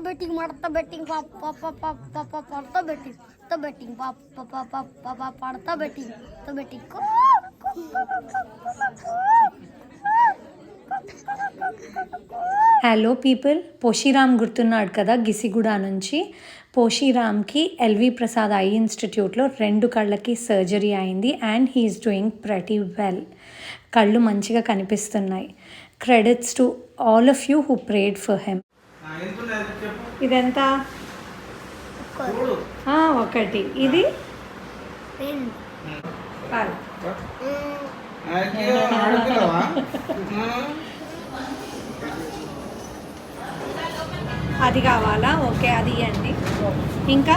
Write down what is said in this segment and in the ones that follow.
మడత బెట్టింగ్ పడత బెట్టింగ్ త బెట్టింగ్ పడత బెట్టింగ్ త బెట్టింగ్ హలో పీపుల్ పోషిరామ్ గుర్తున్నాడు కదా గిసిగూడ నుంచి పోషిరామ్కి ఎల్వి ప్రసాద్ ఐ ఇన్స్టిట్యూట్లో రెండు కళ్ళకి సర్జరీ అయింది and he's doing pretty well కళ్ళు మంచిగా కనిపిస్తున్నాయి credits to all of you who prayed for him ఇదెంత? ఆ, ఒకటి. ఇది. అది కావాలా? ఓకే అది ఇవ్వండి. ఇంకా?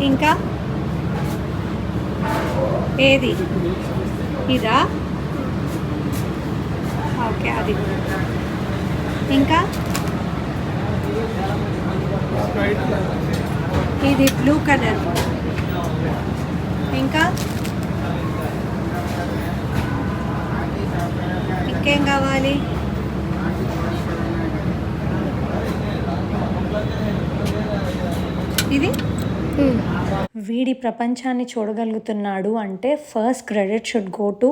ఇంకా? ఏది? ఇదా? ఓకే అది. ఇంకా? ఇది బ్లూ కలర్. ఇంకా? ఇంకేం కావాలి? ఇది? వీడి ప్రపంచాన్ని చూడగలుగుతున్నాడు అంటే first credit should go to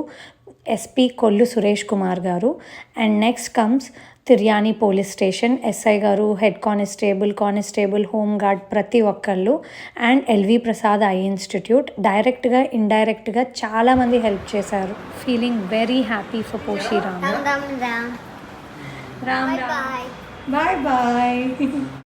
SP Kollu Suresh Kumar garu. And next comes Tiryani police station SI garu head constable constable home guard ప్రతి ఒక్కళ్ళు. And LV Prasad eye institute డైరెక్ట్గా ఇండైరెక్ట్గా చాలామంది హెల్ప్ చేశారు. Feeling very happy for Poshiram Ram. Ram Ram bye bye.